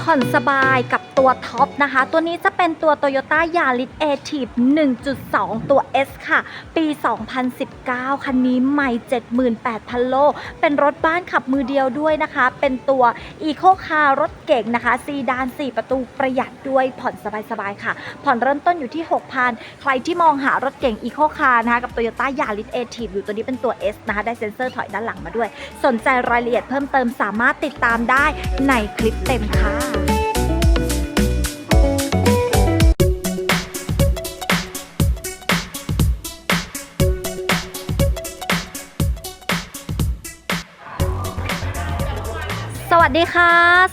ผ่อนสบายกับตัวท็อปนะคะ ตัวนี้จะเป็นตัว Toyota Yaris a t i v 1.2 ตัว S ค่ะ ปี 2019 คันนี้ใหม่ 78,000 โล เป็นรถบ้านขับมือเดียวด้วยนะคะ เป็นตัว Eco Car รถเก่งนะคะ ซีดาน 4 ประตูประหยัดด้วยผ่อนสบายๆ ค่ะ ผ่อนเริ่มต้นอยู่ที่ 6,000 ใครที่มองหารถเก่ง Eco Car นะคะ กับ Toyota Yaris a t i v อยู่ตัวนี้เป็นตัว S นะคะ ได้เซ็นเซอร์ถอยด้านหลังมาด้วย สนใจรายละเอียดเพิ่มเติมสามารถติดตามได้ในคลิปเต็มค่ะ วัสดีค่ะ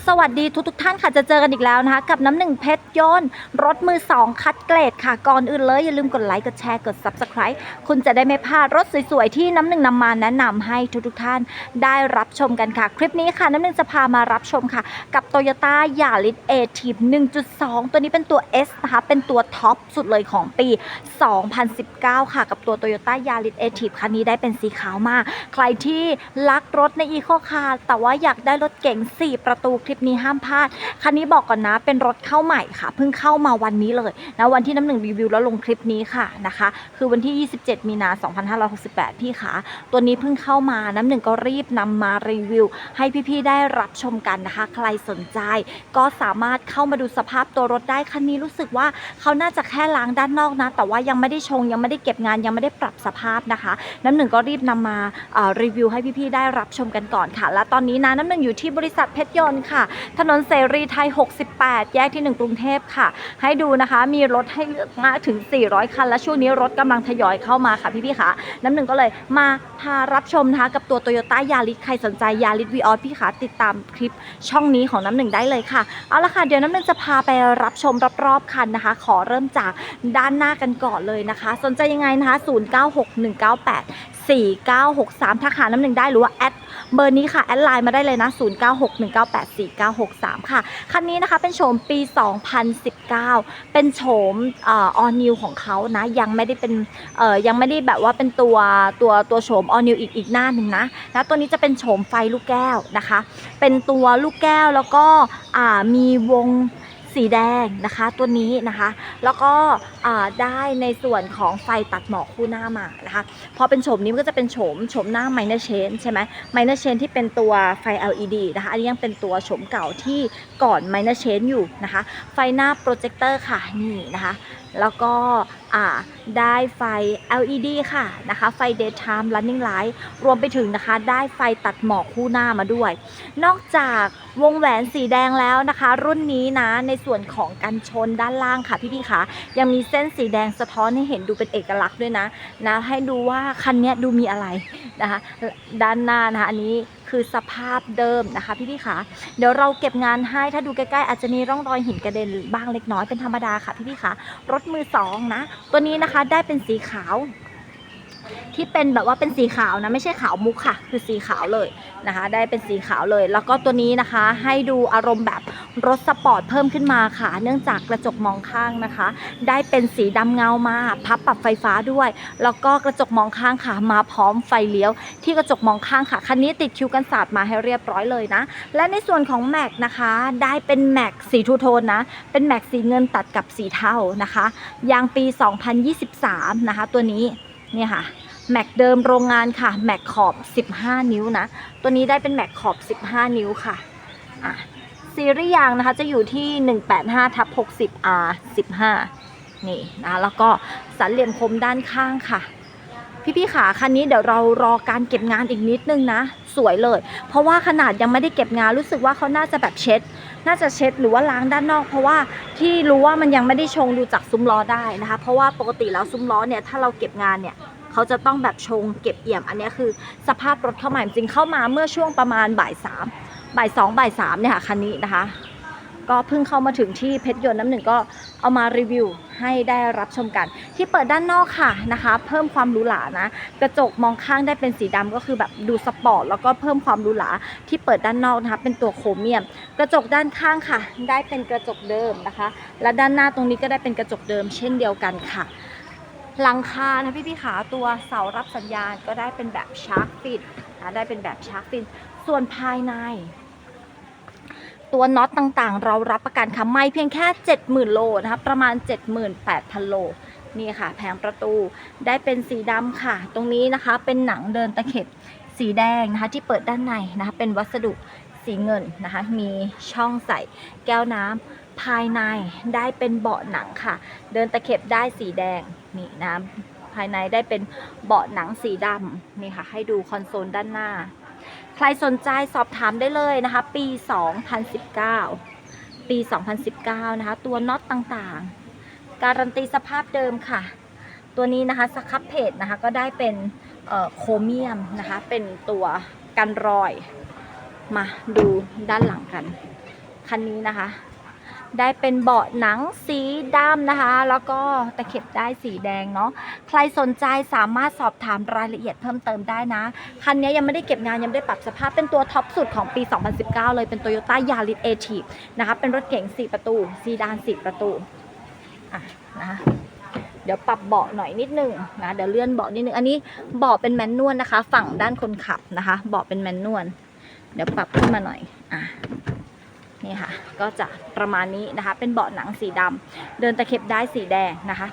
สวัสดีทุกทท่านค่ะจะเจอกันอีกแล้วนะคะ กับน้ำหนึ่งเพชรยนต์รถมือ 2 คัดเกรดค่ะ ก่อนอื่นเลย อย่าลืมกดไลค์กดแชร์กด Subscribe คุณจะได้ไม่พลาดรถสวยๆ ที่น้ำหนึ่งนำมาแนะนำให้ทุกทท่านได้รับชมกันค่ะ คลิปนี้ค่ะ น้ำหนึ่งจะพามารับชมค่ะ กับ Toyota Yaris a t i v 1.2 ตัวนี้เป็นตัว S นะคะเป็นตัวท็อปสุดเลยของปี 2019 ค่ะ กับตัว Toyota Yaris a t i v คันนี้ได้เป็นสีขาวมาก ใครที่รักรถใน Eco Car แต่ว่าอยากได้รถเก๋ง4 ประตูคลิปนี้ห้ามพลาด คันนี้บอกก่อนนะเป็นรถเข้าใหม่ค่ะ เพิ่งเข้ามาวันนี้เลยนะวันที่น้ำหนึ่งรีวิวแล้วลงคลิปนี้ค่ะนะคะ คือวันที่ 27 มีนา 2568 พี่ขาตัวนี้เพิ่งเข้ามาน้ำหนึ่งก็รีบนำมารีวิว ให้พี่ๆได้รับชมกันนะคะ ใครสนใจ ก็สามารถเข้ามาดูสภาพตัวรถได้คันนี้รู้สึกว่าเขาน่าจะแค่ล้างด้านนอกนะ แต่ว่ายังไม่ได้ชงยังไม่ได้เก็บงานยังไม่ได้ปรับสภาพนะคะ น้ำหนึ่งก็รีบนำมารีวิวให้พี่ๆได้รับชมกันก่อนค่ะ และตอนนี้นะน้ำหนึ่งอยู่ที่บริษัทเพชรยนต์ค่ะ ถนนเสรีไทย 68 แยกที่ 1 กรุงเทพค่ะ ให้ดูนะคะ มีรถให้เลือกมากถึง 400 คัน และช่วงนี้รถกำลังทยอยเข้ามาค่ะพี่ๆค่ะ น้ำหนึ่งก็เลยมาพารับชมนะคะ กับตัว Toyota Yaris ใครสนใจยาริสวีออสพี่ขาติดตามคลิปช่องนี้ของน้ำหนึ่งได้เลยค่ะ เอาละค่ะ เดี๋ยวน้ำหนึ่งจะพาไปรับชมรอบๆคันนะคะ ขอเริ่มจากด้านหน้ากันก่อนเลยนะคะ สนใจยังไงนะคะ 096198 4963ทักหาน้ำหนึ่งได้หรือว่าแอดเบอร์นี้ค่ะแอดไลน์มาได้เลยนะ 0961984963 ค่ะ คันนี้นะคะเป็นโฉมปี 2019 เป็นโฉมอ่อ all new ของเขานะ ยังไม่ได้เป็นยังไม่ได้แบบว่าเป็นตัวตัวตัวโฉม all new อีกอีกหน้าหนึ่งนะนะตัวนี้จะเป็นโฉมไฟลูกแก้วนะคะ เป็นตัวลูกแก้วแล้วก็มีวงสีแดงนะคะตัวนี้นะคะ แล้วก็ ได้ในส่วนของไฟตัดหมอกคู่หน้ามานะคะพอเป็นโฉมนี้มันก็จะเป็นโฉมโฉมหน้า minor change ใช่ไหม minor change ที่เป็นตัวไฟ LED นะคะ อันนี้ยังเป็นตัวโฉมเก่าที่ก่อน minor change อยู่นะคะ ไฟหน้าโปรเจคเตอร์ค่ะนี่นะคะ แล้วก็ได้ไฟ LED ค่ะนะคะ ไฟ daytime running light รวมไปถึงนะคะได้ไฟตัดหมอกคู่หน้ามาด้วย นอกจากวงแหวนสีแดงแล้วนะคะ รุ่นนี้นะในส่วนของกันชนด้านล่างค่ะพี่ๆคะยังมีส้นสีแดงสะท้อนให้เห็นดูเป็นเอกลักษณ์ด้วยนะนะให้ดูว่าคันนี้ดูมีอะไรนะคะด้านหน้านะคะอันนี้คือสภาพเดิมนะคะพี่พี่ขาเดี๋ยวเราเก็บงานให้ถ้าดูใกล้ๆอาจจะมีร่องรอยหินกระเด็นบ้างเล็กน้อยเป็นธรรมดาค่ะพี่พี่ขารถมือสองนะตัวนี้นะคะได้เป็นสีขาว ที่เป็นแบบว่าเป็นสีขาวนะไม่ใช่ขาวมุกค่ะ คือสีขาวเลยนะคะ ได้เป็นสีขาวเลย แล้วก็ตัวนี้นะคะให้ดูอารมณ์แบบรถสปอร์ตเพิ่มขึ้นมาค่ะ เนื่องจากกระจกมองข้างนะคะ ได้เป็นสีดำเงามาพับปรับไฟฟ้าด้วย แล้วก็กระจกมองข้างค่ะมาพร้อมไฟเลี้ยว ที่กระจกมองข้างค่ะคันนี้ติดคิวกันศาสตร์มาให้เรียบร้อยเลยนะ และในส่วนของแม็กนะคะได้เป็นแม็กสีทูโทนนะเป็นแม็กสีเงินตัดกับสีเทานะคะยางปี 2023 นะคะ ตัวนี้ เนี่ยค่ะแม็กเดิมโรงงานค่ะแม็กขอบ 15 นิ้วนะ ตัวนี้ได้เป็นแม็กขอบ 15 นิ้วค่ะอะซีรีส์ยางนะคะจะอยู่ที่ 185ทับ60 R 15นี่นะแล้วก็สันเหลี่ยมคมด้านข้างค่ะ พี่ๆขาคันนี้เดี๋ยวเรารอการเก็บงานอีกนิดนึงนะ สวยเลย เพราะว่าขนาดยังไม่ได้เก็บงานรู้สึกว่าเขาน่าจะแบบเช็ด น่าจะเช็ดหรือว่าล้างด้านนอก เพราะว่าที่รู้ว่ามันยังไม่ได้ชงดูจากซุ้มล้อได้นะคะ เพราะว่าปกติแล้วซุ้มล้อเนี่ยถ้าเราเก็บงานเนี่ยเขาจะต้องแบบชงเก็บเอี่ยม อันนี้คือสภาพรถเข้าใหม่จริงเข้ามาเมื่อช่วงประมาณบ่ายสามบ่ายสองบ่ายสามเนี่ยค่ะคันนี้นะคะ ก็เพิ่งเข้ามาถึงที่เพชรยนต์น้ำหนึ่งก็เอามารีวิวให้ได้รับชมกัน ที่เปิดด้านนอกค่ะนะคะ เพิ่มความหรูหรานะ กระจกมองข้างได้เป็นสีดำก็คือแบบดูสปอร์ตแล้วก็เพิ่มความหรูหราที่เปิดด้านนอกนะคะ เป็นตัวโครเมียม กระจกด้านข้างค่ะ ได้เป็นกระจกเดิมนะคะ และด้านหน้าตรงนี้ก็ได้เป็นกระจกเดิม เช่นเดียวกันค่ะหลังคานะพี่พี่ๆขาตัวเสารับสัญญาณก็ได้เป็นแบบชาร์กฟิตนะได้เป็นแบบชาร์กฟิตส่วนภายใน ตัวน็อตต่างๆ เรารับประกันค่ะไม่เพียงแค่ 70,000 โลนะคะประมาณ 78,000 โลนี่ค่ะ แผงประตูได้เป็นสีดำค่ะ ตรงนี้นะคะเป็นหนังเดินตะเข็บสีแดงนะคะที่เปิดด้านในนะคะเป็นวัสดุสีเงินนะคะ มีช่องใส่แก้วน้ำภายในได้เป็นเบาะหนังค่ะ เดินตะเข็บได้สีแดงนี่นะภายในได้เป็นเบาะหนังสีดำนี่ค่ะ ให้ดูคอนโซลด้านหน้า รสนใจสอบถามได้เลยนะคะ ปี 2019 ปี 2019 นะคะ ตัวน็อตต่างๆ การันตีสภาพเดิมค่ะ ตัวนี้นะคะสครับเพจนะคะก็ได้เป็นโครเมียมนะคะ เป็นตัวกันรอย มาดูด้านหลังกัน คันนี้นะคะ ได้เป็นเบาะหนังสีดำนะคะ แล้วก็ตะเข็บได้สีแดงเนาะใครสนใจสามารถสอบถามรายละเอียดเพิ่มเติมได้นะ คันนี้ยังไม่ได้เก็บงานยังไม่ได้ปรับสภาพเป็นตัวท็อปสุดของปี 2019 เลยเป็น Toyota Yaris a t i v นะคะเป็นรถเก๋ง4 ประตูซีดาน4ประตูอะนะคะเดี๋ยวปรับเบาะหน่อยนิดนึงนะเดี๋ยวเลื่อนเบาะนิดนึงอันนี้เบาะเป็นแมนนวลนะคะ ฝั่งด้านคนขับนะคะเบาะเป็นแมนนวลเดี๋ยวปรับขึ้นมาหน่อยอะ นี่ค่ะ ก็จะประมาณนี้นะคะ เป็นเบาะหนังสีดำเดินตะเข็บได้สีแดงนะคะ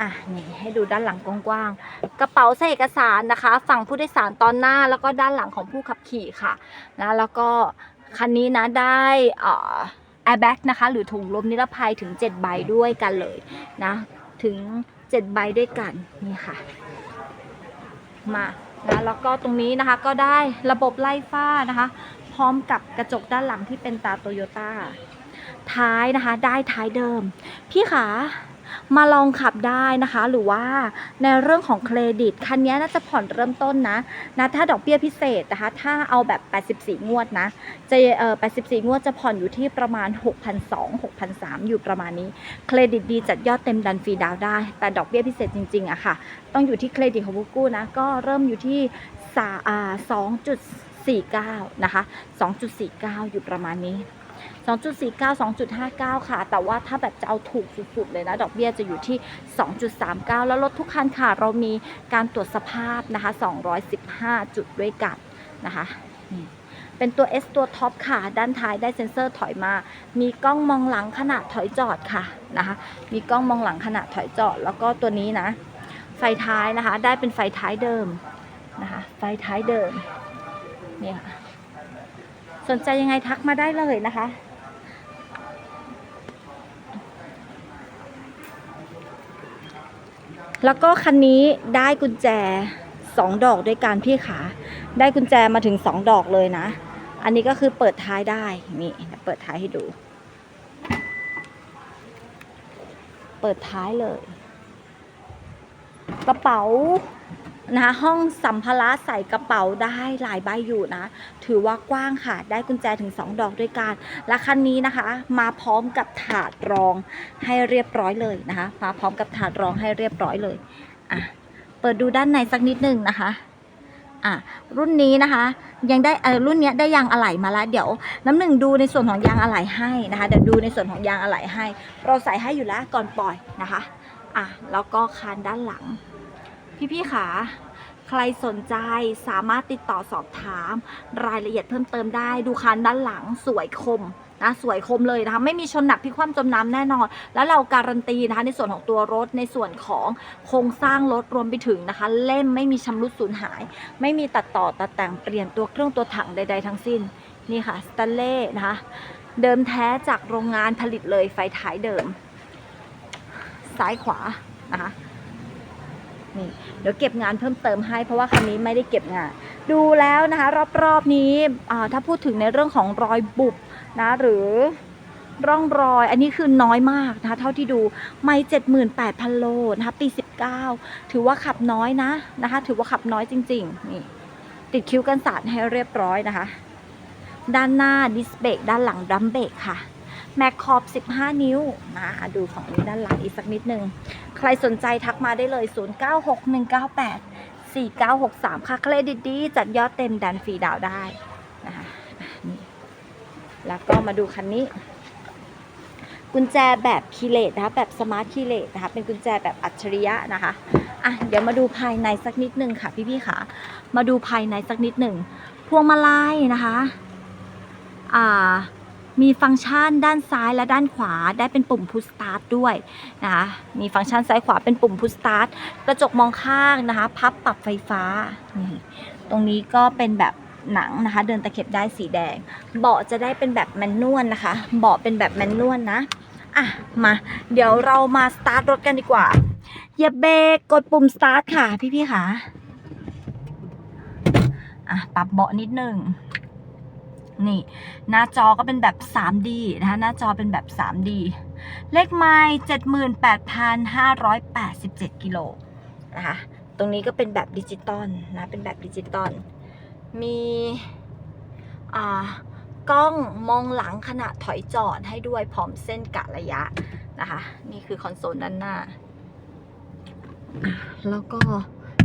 อะนี่ให้ดูด้านหลังกว้างๆกระเป๋าใส่เอกสารนะคะ ฝั่งผู้โดยสารตอนหน้าแล้วก็ด้านหลังของผู้ขับขี่ค่ะนะแล้วก็คันนี้นะได้อ่อแอร์แบ็กนะคะ หรือถุงลมนิรภัยถึง 7 ใบด้วยกันเลยนะถึง 7 ใบด้วยกันนี่ค่ะ มานะแล้วก็ตรงนี้นะคะก็ได้ระบบไล่ฟ้านะคะ พร้อมกับกระจกด้านหลังที่เป็นตาโตโยต้าท้ายนะคะ ได้ท้ายเดิม พี่ขามาลองขับได้นะคะ หรือว่าในเรื่องของเครดิต คันนี้น่าจะผ่อนเริ่มต้นนะนะถ้าดอกเบี้ยพิเศษนะคะ ถ้าเอาแบบ 84 งวดนะ จะเอ่อ84 งวดจะผ่อนอยู่ที่ประมาณ 6,200 6,300 อยู่ประมาณนี้ เครดิตดีจัดยอดเต็มดันฟรีดาวได้ แต่ดอกเบี้ยพิเศษจริงๆอะค่ะ ต้องอยู่ที่เครดิตของผู้กู้นะ ก็เริ่มอยู่ที่สาอ่า 2.49 นะคะ 2.49 อยู่ประมาณนี้ 2.49 2.59 ค่ะ แต่ว่าถ้าแบบจะเอาถูกสุดๆเลยนะ ดอกเบี้ยจะอยู่ที่ 2.39 แล้วรถทุกคันค่ะ เรามีการตรวจสภาพนะคะ 215 จุดด้วยกันนะคะนี่เป็นตัว S ตัวท็อปค่ะ ด้านท้ายได้เซ็นเซอร์ถอยมา มีกล้องมองหลังขณะถอยจอดค่ะนะคะ มีกล้องมองหลังขณะถอยจอด แล้วก็ตัวนี้นะ ไฟท้ายนะคะ ได้เป็นไฟท้ายเดิมนะคะ ไฟท้ายเดิม เนี่ยสนใจยังไงทักมาได้เลยนะคะ แล้วก็คันนี้ได้กุญแจสองดอกด้วยกันพี่ขา ได้กุญแจมาถึงสองดอกเลยนะ อันนี้ก็คือเปิดท้ายได้ นี่เปิดท้ายให้ดู เปิดท้ายเลย กระเป๋า นะห้องสัมภาระใส่กระเป๋าได้หลายใบอยู่นะ ถือว่ากว้างค่ะ ได้กุญแจถึง 2 ดอกด้วยกัน และคันนี้นะคะ มาพร้อมกับถาดรองให้เรียบร้อยเลยนะคะ มาพร้อมกับถาดรองให้เรียบร้อยเลยอะเปิดดูด้านในสักนิดหนึ่งนะคะอะรุ่นนี้นะคะ ยังได้เออรุ่นนี้ได้ยางอะไหล่มาแล้วเดี๋ยว น้ำหนึ่งดูในส่วนของยางอะไหล่ให้นะคะเดี๋ยวดูในส่วนของยางอะไหล่ให้ เราใส่ให้อยู่แล้วก่อนปล่อยนะคะอะแล้วก็คานด้านหลัง พี่ๆขาใครสนใจสามารถติดต่อสอบถาม รายละเอียดเพิ่มเติมได้ ดูคันด้านหลังสวยคมนะสวยคมเลยนะคะไม่มีชนหนักพิกคว่ำจมน้ำแน่นอน แล้วเราการันตีนะคะในส่วนของตัวรถในส่วนของโครงสร้างรถรวมไปถึงนะคะ เล่มไม่มีชำรุดสูญหาย ไม่มีตัดต่อตัดแต่งเปลี่ยนตัวเครื่องตัวถังใด ๆ ทั้งสิ้นนี่ค่ะสแตเล่นะคะเดิมแท้จากโรงงานผลิตเลยไฟท้ายเดิม ซ้ายขวานะคะ นี่เดี๋ยวเก็บงานเพิ่มเติมให้เพราะว่าคันนี้ไม่ได้เก็บงาน ดูแล้วนะคะ รอบๆนี้ถ้าพูดถึงในเรื่องของรอยบุบนะหรือร่องรอย อันนี้คือน้อยมากนะคะเท่าที่ดูไม่เจ็ดหมื่นแปดพันโลนะคะปีสิบเก้าถือว่าขับน้อยนะนะคะ ถือว่าขับน้อยจริง ๆ นี่ ติดคิ้วกันสาดให้เรียบร้อยนะคะ ด้านหน้าดิสเบรกด้านหลังดัมเบรกค่ะ แม็กขอบ15 นิ้วนะอะดูฝั่งนี้ด้านหลังอีกสักนิดนึง ใครสนใจทักมาได้เลย 096198 4963 ค่ะเครดิตดีจัดยอดเต็มดันฟรีดาวได้นะคะอะนี่แล้วก็มาดูคันนี้ กุญแจแบบคีเลตนะคะแบบสมาร์ทคีเลตนะคะเป็นกุญแจแบบอัจฉริยะนะคะอะเดี๋ยวมาดูภายในสักนิดนึงค่ะพี่ๆค่ะ มาดูภายในสักนิดหนึ่งพวงมาลัยนะคะ อ่า มีฟังก์ชันด้านซ้ายและด้านขวาได้เป็นปุ่ม push start ด้วยนะคะมีฟังก์ชันซ้ายขวาเป็นปุ่ม push start กระจกมองข้างนะคะ พับปรับไฟฟ้านี่ตรงนี้ก็เป็นแบบหนังนะคะ เดินตะเข็บได้สีแดง เบาะจะได้เป็นแบบแมนนวลนะคะ เบาะเป็นแบบแมนนวลนะอะมาเดี๋ยวเรามาสตาร์ทรถกันดีกว่าเหยียบเบรกกดปุ่มสตาร์ทค่ะพี่ๆค่ะอะปรับเบาะนิดนึง นี่ หน้าจอก็เป็นแบบ 3D นะคะ หน้าจอเป็นแบบ 3D เลขไมล์78,587 กิโลนะคะ ตรงนี้ก็เป็นแบบดิจิตอลนะ เป็นแบบดิจิตอล มีอ่ากล้องมองหลังขณะถอยจอดให้ด้วยพร้อมเส้นกะระยะนะคะ นี่คือคอนโซลด้านหน้า แล้วก็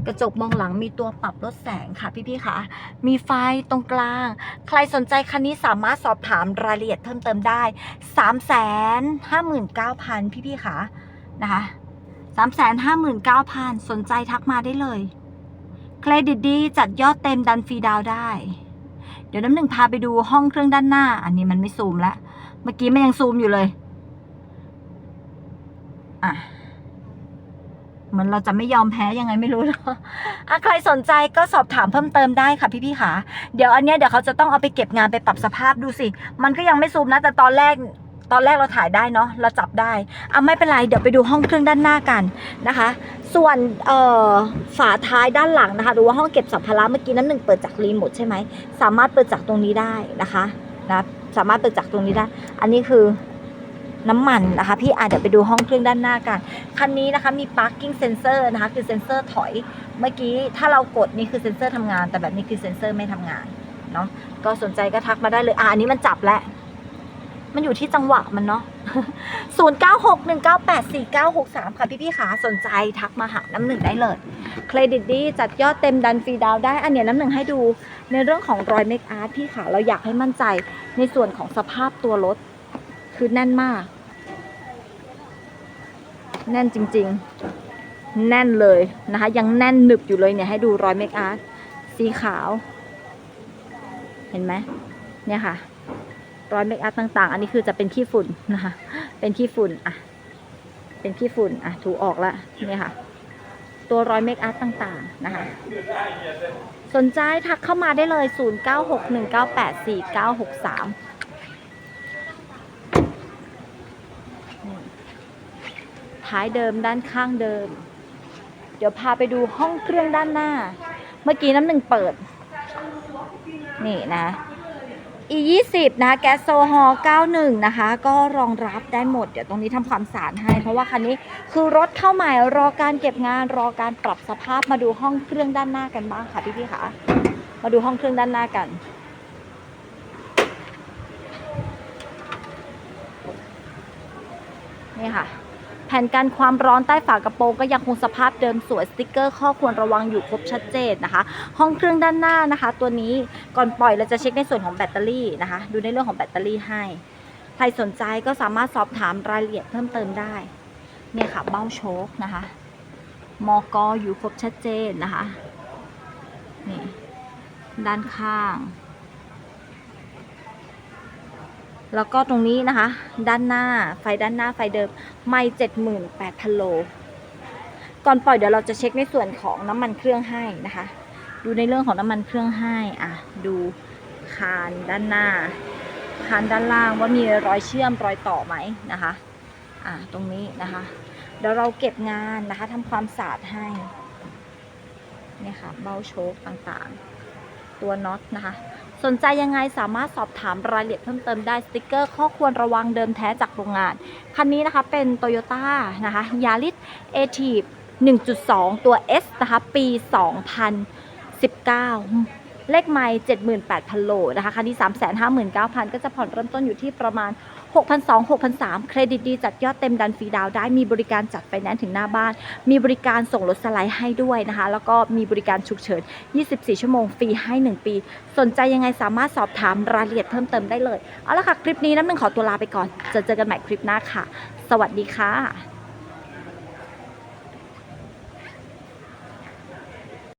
กระจกมองหลังมีตัวปรับลดแสงค่ะพี่ๆค่ะ มีไฟตรงกลาง ใครสนใจคันนี้สามารถสอบถามรายละเอียดเพิ่มเติมได้ 3 5 9 0 0 0 พี่ๆค่ะนะคะ3 5 9 0 0 0 สนใจทักมาได้เลย เครดิตดีจัดยอดเต็มดันฟรีดาวได้ เดี๋ยวน้ำหนึ่งพาไปดูห้องเครื่องด้านหน้า อันนี้มันไม่ซูมแล้ว เมื่อกี้มันยังซูมอยู่เลย อะ เหมือนเราจะไม่ยอมแพ้ยังไงไม่รู้เนอะอะใครสนใจก็สอบถามเพิ่มเติมได้ค่ะพี่ๆค่ะ เดี๋ยวอันเนี้ยเดี๋ยวเขาจะต้องเอาไปเก็บงานไปปรับสภาพดูสิ มันก็ยังไม่ซูมนะแต่ตอนแรกตอนแรกเราถ่ายได้เนาะเราจับได้อะไม่เป็นไรเดี๋ยวไปดูห้องเครื่องด้านหน้ากันนะคะ ส่วนเอ่อฝาท้ายด้านหลังนะคะหรือว่าห้องเก็บสัมภาระเมื่อกี้นั้นหนึ่งเปิดจากรีโมทใช่ไหมสามารถเปิดจากตรงนี้ได้นะคะนะสามารถเปิดจากตรงนี้ได้ อันนี้คือ น้ำมันนะคะพี่อาจจะเดี๋ยวไปดูห้องเครื่องด้านหน้ากัน คันนี้นะคะมี parking sensor นะคะคือเซ็นเซอร์ถอย เมื่อกี้ถ้าเรากดนี่คือเซ็นเซอร์ทำงาน แต่แบบนี้คือเซ็นเซอร์ไม่ทำงานเนาะก็สนใจก็ทักมาได้เลยอ่าอันนี้มันจับแล้วมันอยู่ที่จังหวะมันเนาะ0 9 6 1 9 8 4 9 6 3 ค่ะพี่พี่ๆขาสนใจทักมาหาน้ำหนึ่งได้เลย เครดิตดีจัดยอดเต็มดันฟรีดาวได้ อันเนี้ยน้ำหนึ่งให้ดูในเรื่องของรอยเมคอาร์ตพี่ขาเราอยากให้มั่นใจในส่วนของสภาพตัวรถ คือแน่นมาก แน่นจริงๆ แน่นเลยนะคะ ยังแน่นหนึบอยู่เลยเนี่ยให้ดูรอยเมคอาร์ตสีขาว เห็นไหมเนี่ยค่ะ รอยเมคอัพต่างๆ อันนี้คือจะเป็นขี้ฝุ่นนะคะ เป็นขี้ฝุ่นอะ เป็นขี้ฝุ่นอะถูออกละเนี่ยค่ะ ตัวรอยเมคอัพต่างๆนะคะ สนใจทักเข้ามาได้เลย 0961984963 ท้ายเดิมด้านข้างเดิม เดี๋ยวพาไปดูห้องเครื่องด้านหน้า เมื่อกี้น้ำหนึ่งเปิด นี่นะ e 2 0นะคะแก๊สโซฮอล์91 นะคะ ก็รองรับได้หมด เดี๋ยวตรงนี้ทำความสะอาดให้ เพราะว่าคันนี้คือรถเข้าใหม่รอการเก็บงานรอการปรับสภาพมาดูห้องเครื่องด้านหน้ากันบ้างค่ะพี่พี่ๆค่ะ มาดูห้องเครื่องด้านหน้ากัน นี่ค่ะ แผ่นกันความร้อนใต้ฝากระโปรงก็ยังคงสภาพเดิมสวยสติกเกอร์ ข้อควรระวังอยู่ครบชัดเจนนะคะ ห้องเครื่องด้านหน้านะคะ ตัวนี้ก่อนปล่อยเราจะเช็คในส่วนของแบตเตอรี่นะคะ ดูในเรื่องของแบตเตอรี่ให้ ใครสนใจก็สามารถสอบถามรายละเอียดเพิ่มเติมได้ เนี่ยค่ะเบ้าโชคนะคะมอกออยู่ครบชัดเจนนะคะนี่ด้านข้าง แล้วก็ตรงนี้นะคะ ด้านหน้าไฟด้านหน้าไฟเดิมไม่เจ็ดหมื่นแปดพันโล ก่อนปล่อยเดี๋ยวเราจะเช็คในส่วนของน้ำมันเครื่องให้นะคะ ดูในเรื่องของน้ำมันเครื่องให้อะดูคานด้านหน้า คานด้านล่างว่ามีรอยเชื่อมรอยต่อไหมนะคะอะตรงนี้นะคะเดี๋ยวเราเก็บงานนะคะทำความสะอาดให้เนี่ยค่ะเบ้าโชคต่างๆ ตัวน็อตนะคะ สนใจยังไงสามารถสอบถามรายละเอียดเพิ่มเติมได้สติกเกอร์ ข้อควรระวังเดิมแท้จากโรงงาน คันนี้นะคะเป็น Toyota นะคะยาริสเอทีฟ1.2 ตัว S นะคะปี 2019เลขไมล์78,000 โลนะคะคันนี้359,000 ก็จะผ่อนเริ่มต้นอยู่ที่ประมาณ 6,200 6,300 เครดิตดีจัดยอดเต็มดันฟรีดาวได้มีบริการจัดไฟแนนซ์ถึงหน้าบ้าน มีบริการส่งรถสไลด์ให้ด้วยนะคะ แล้วก็มีบริการฉุกเฉิน 24 ชั่วโมงฟรีให้ 1 ปี สนใจยังไงสามารถสอบถามรายละเอียดเพิ่มเติมได้เลย เอาละค่ะ คลิปนี้น้ำหนึ่งขอตัวลาไปก่อน จะเจอกันใหม่คลิปหน้าค่ะ สวัสดีค่ะ